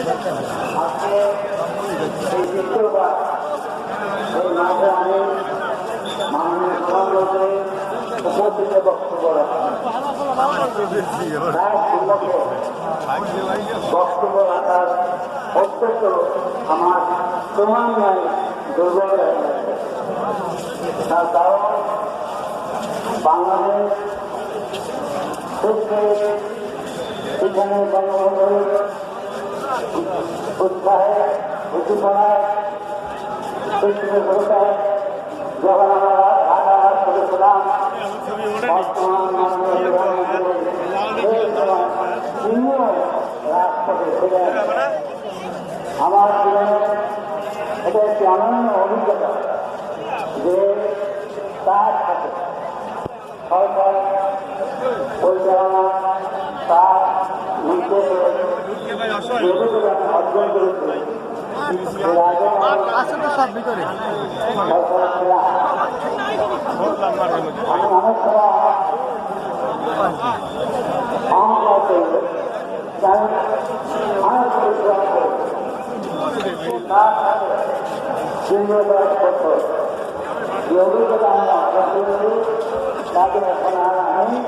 আজকে এই আমি মাননীয় বক্তব্য রাখেন বক্তব্য রাখার অত্যন্ত আমার ক্রমান্বয়ে দুর্বল হয়ে গেছে তার বাংলাদেশ থেকে উৎসাহে উদ্দীপনায় সৃষ্টিকতায় যখন আমরা আমার এটা একটি অনন্য অভিজ্ঞতা যে তার সাথে সরকার পরিচালনা তার আছে তো সব ভিতরে তাকে এখন আর আমি